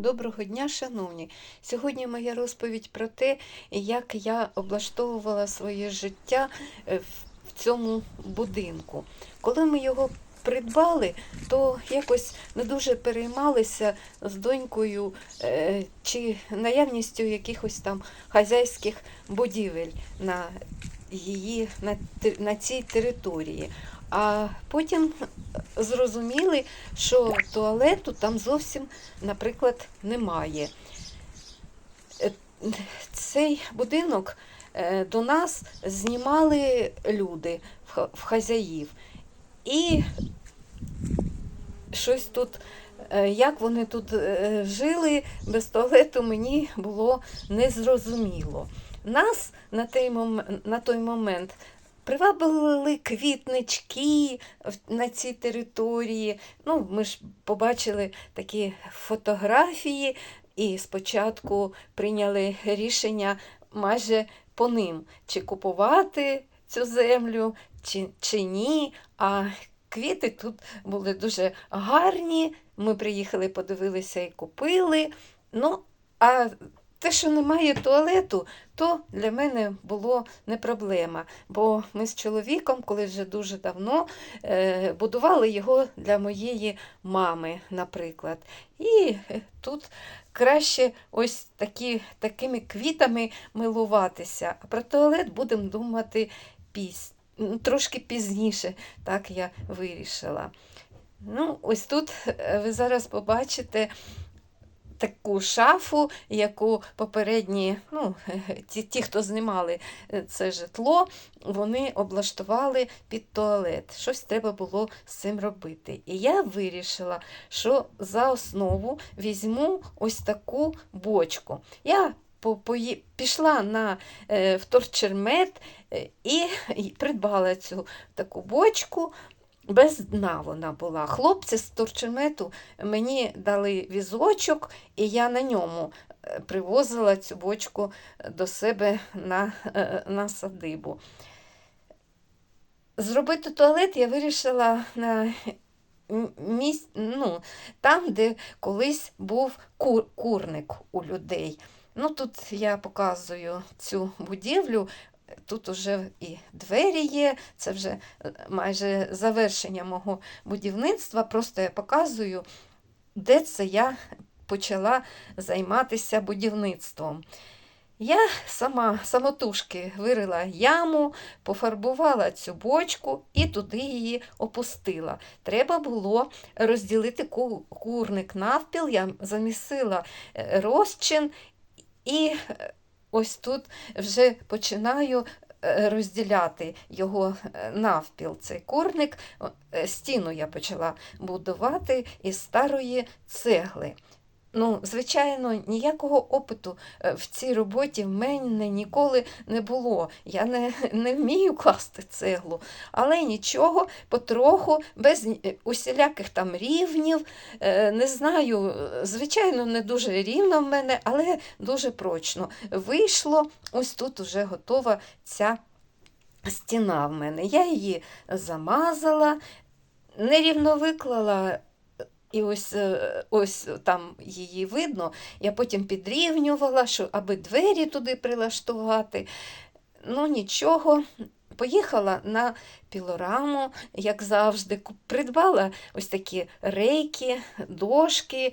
Доброго дня, шановні! Сьогодні моя розповідь про те, як я облаштовувала своє життя е, в цьому будинку. Коли ми його придбали, то якось не дуже переймалися з донькою е, чи наявністю якихось там хазяйських будівель на, її, на, на цій території. А потім зрозуміли, що туалету там зовсім, наприклад, немає. Е, Цей будинок е, до нас знімали люди в хазяїв. І щось тут, е, як вони тут жили без туалету, мені було незрозуміло. Нас на той момент привабили квітнички на цій території. Ну, ми ж побачили такі фотографії і спочатку прийняли рішення майже по ним, чи купувати цю землю, чи, чи ні. А квіти тут були дуже гарні. Ми приїхали, подивилися і купили. Ну, а те, що немає туалету, то для мене було не проблема. Бо ми з чоловіком, коли вже дуже давно, е, будували його для моєї мами, наприклад. І е, тут краще ось такі, такими квітами милуватися. А про туалет будемо думати піс... трошки пізніше, так я вирішила. Ну, ось тут е, ви зараз побачите таку шафу, яку попередні, ну, ті, ті, хто знімали е, це житло, вони облаштували під туалет. Щось треба було з цим робити. І я вирішила, що за основу візьму ось таку бочку. Я пішла на е, вторчермет е, і, придбала цю таку бочку. Без дна вона була. Хлопці з торчемету мені дали візочок, і я на ньому е, привозила цю бочку до себе на, е, на садибу. Зробити туалет я вирішила на місць, ну, там, де колись був кур, курник у людей. Ну, тут я показую цю будівлю. Тут уже і двері є, це вже е, майже завершення мого будівництва. Просто я показую, де це я почала займатися будівництвом. Я сама самотужки вирила яму, пофарбувала цю бочку і туди її опустила. Треба було розділити курник навпіл, я замісила е, розчин і е, ось тут вже починаю е, розділяти його е, навпіл, цей курник. Е, Стіну я почала будувати із старої цегли. Ну, звичайно, ніякого опиту е, в цій роботі в мене ніколи не було. Я не, не вмію класти цеглу, але нічого, потроху, без е, усіляких там рівнів. Е, Не знаю, звичайно, не дуже рівно в мене, але дуже прочно. Вийшло, ось тут уже готова ця стіна в мене. Я її замазала, нерівно виклала. І ось, е, ось там її видно. Я потім підрівнювала, що, аби двері туди прилаштувати. Ну, нічого. Поїхала на пілораму, як завжди, придбала ось такі рейки, дошки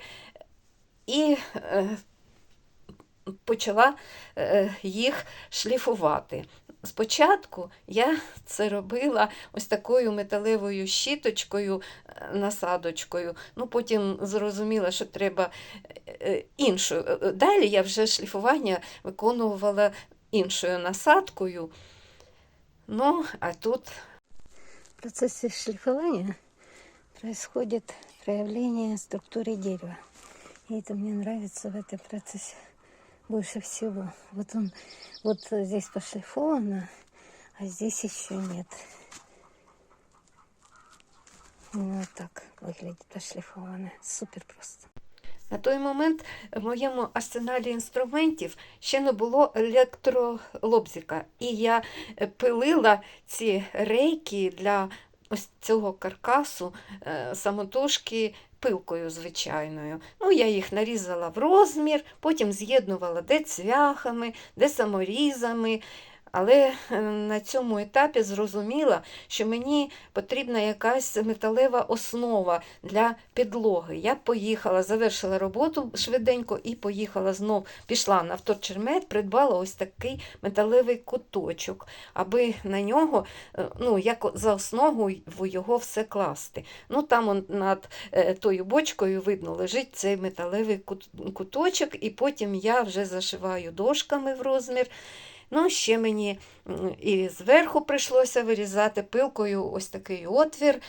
і е, почала е, їх шліфувати. Спочатку я це робила ось такою металевою щіточкою, е, насадочкою. Ну, потім зрозуміла, що треба е, іншою. Е, Далі я вже шліфування виконувала іншою насадкою. Ну, а тут В процессе шлифования происходит проявление структуры дерева. И это мне нравится в этом процессе больше всего. Вот он, вот здесь пошлифовано, а здесь еще нет. Ну, вот так выглядит пошлифованное. Супер просто. На той момент в моєму арсеналі інструментів ще не було електролобзика, і я пилила ці рейки для ось цього каркасу е, самотужки пилкою звичайною. Ну, я їх нарізала в розмір, потім з'єднувала де цвяхами, де саморізами. Але е, на цьому етапі зрозуміла, що мені потрібна якась металева основа для підлоги. Я поїхала, завершила роботу швиденько і поїхала знов, пішла на вторчермет, придбала ось такий металевий куточок, аби на нього, е, ну, як за основу його все класти. Ну, там он над е, тою бочкою видно лежить цей металевий куточок, і потім я вже зашиваю дошками в розмір. Ну, ще мені і зверху прийшлося вирізати пилкою ось такий отвір,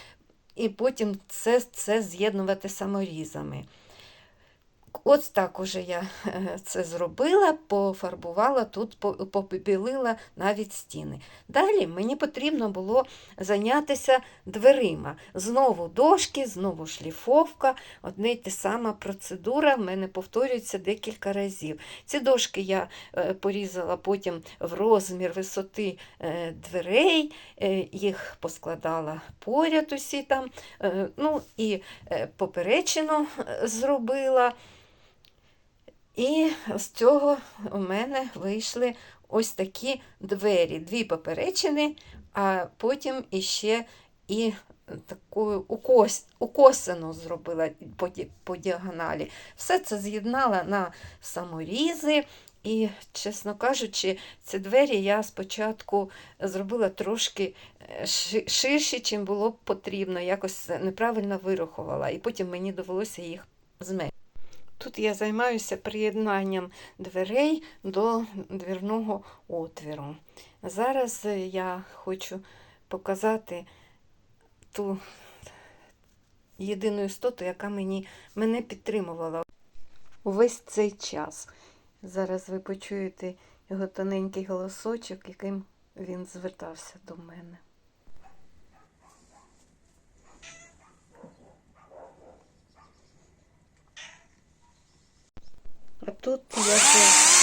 і потім це, це з'єднувати саморізами. От так уже я е, це зробила, пофарбувала тут, по- попбілила навіть стіни. Далі мені потрібно було зайнятися дверима. Знову дошки, знову шліфовка. Одне й те сама процедура в мене повторюється декілька разів. Ці дошки я е, порізала потім в розмір висоти е, дверей, їх поскладала поряд усі там, ну і поперечину зробила. І з цього у мене вийшли ось такі двері, дві поперечини, а потім іще і таку укос, укосину зробила по, по діагоналі. Все це з'єднала на саморізи. І, чесно кажучи, ці двері я спочатку зробила трошки е, ши- ширші, чим було б потрібно. Якось неправильно вирахувала, і потім мені довелося їх зменшити. Тут я займаюся приєднанням дверей до двірного отвіру. Зараз е, я хочу показати ту єдину істоту, яка мені, мене підтримувала увесь цей час. Зараз ви почуєте його тоненький голосочок, яким він звертався до мене. А тут я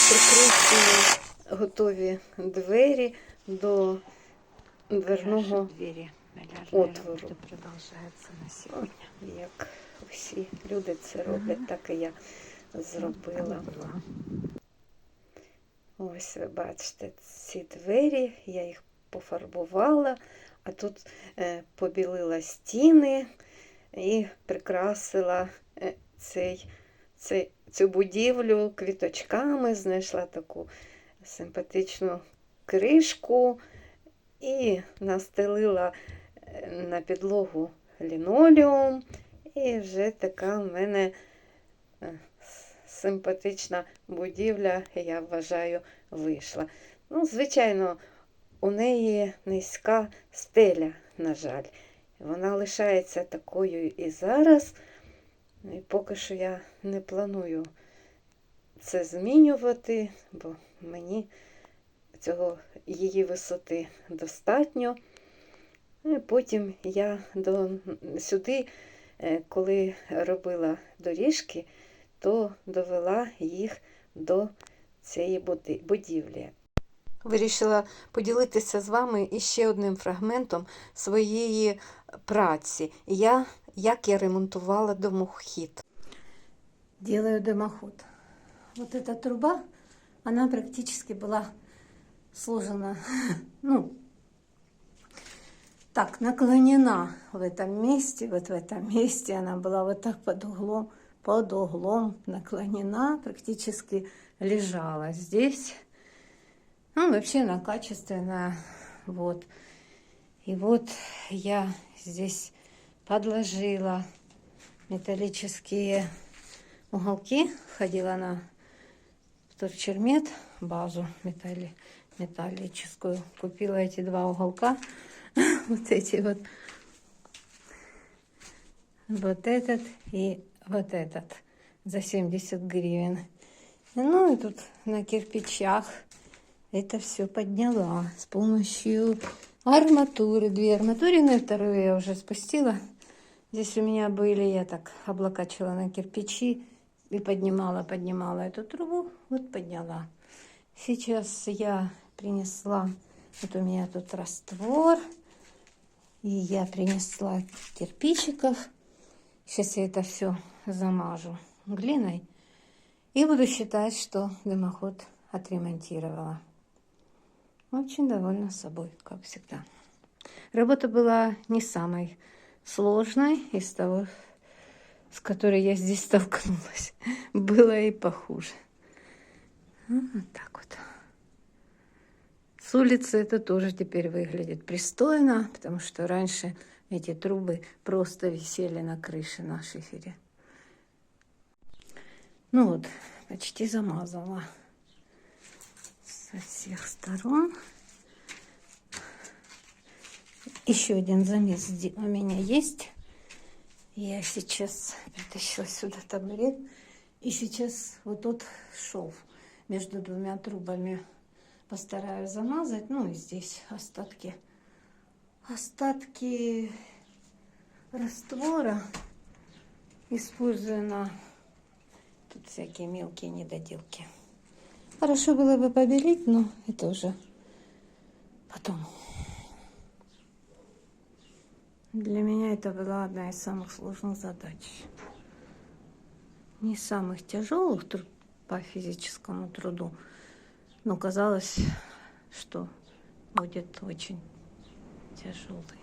прикручую готові двері до дверного, двери. отвору. Сегодня. як всі люди це роблять, так і я зробила. Ось ви бачите ці двері, я їх пофарбувала, а тут е, побілила стіни і прикрасила е, цей, цей, цю будівлю квіточками, знайшла таку симпатичну кришку і настелила е, на підлогу лінолеум. І вже така в мене е, симпатична будівля, я вважаю, вийшла. Ну, звичайно, у неї низька стеля, на жаль. Вона лишається такою і зараз. І поки що я не планую це змінювати, бо мені цього її висоти достатньо. Ну, і потім я до, сюди, е, коли робила доріжки, то довела їх до цієї будівлі. Вирішила поділитися з вами іще одним фрагментом своєї праці. Я, як я ремонтувала домохід. Делаю дымоход. Вот эта труба, она практически была сложена, ну, так, наклонена в этом месте, вот в этом месте она была вот так под углом, под углом наклонена, практически лежала здесь. Ну, вообще она качественная, вот. И вот я здесь подложила металлические уголки, ходила на вторчермет, базу металли, металлическую, купила эти два уголка, вот эти вот, вот этот и вот этот за 70 гривен. Ну и тут на кирпичах это все подняла с помощью арматуры. Две арматурины, вторую я уже спустила. Здесь у меня были, я так облокачивала на кирпичи и поднимала, поднимала эту трубу, вот подняла. Сейчас я принесла, вот у меня тут раствор, и я принесла кирпичиков, Сейчас я это все замажу глиной и буду считать, что дымоход отремонтировала. Очень довольна собой, как всегда. Работа была не самой сложной из того, с которой я здесь столкнулась. Было и похуже. Ну, Вот так вот. С улицы это тоже теперь выглядит пристойно, потому что раньше эти трубы просто висели на крыше на шифере. Ну вот, почти замазала со всех сторон. Еще один замес у меня есть. Я сейчас притащила сюда табурет. И сейчас вот тут шов между двумя трубами постараюсь замазать. Ну и здесь остатки, остатки раствора, используя на тут всякие мелкие недоделки. Хорошо было бы побелить, но это уже потом. Для меня это была одна из самых сложных задач. Не самых тяжелых труд- по физическому труду, но казалось, что будет очень тяжелый.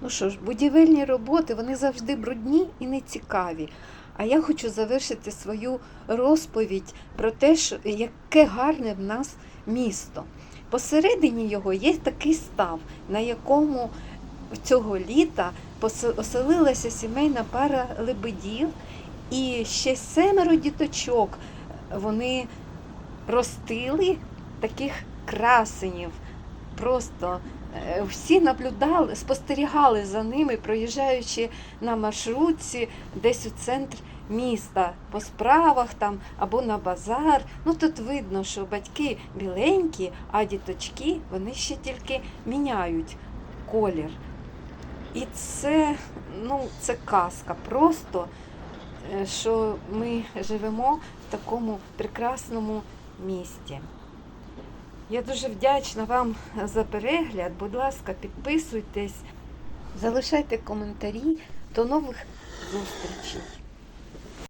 Ну що ж, будівельні роботи вони завжди брудні і нецікаві. А я хочу завершити свою розповідь про те, що, яке гарне в нас місто. Посередині його є такий став, на якому цього літа оселилася сімейна пара лебедів, і ще семеро діточок вони ростили таких красенів. Просто е, всі наблюдали, спостерігали за ними, проїжджаючи на маршрутці десь у центр міста, по справах там або на базар. Ну тут видно, що батьки біленькі, а діточки вони ще тільки міняють колір. І це, ну, це казка. Просто е, що ми живемо в такому прекрасному місті. Я дуже вдячна вам за перегляд. Будь ласка, підписуйтесь, залишайте коментарі. До нових зустрічей.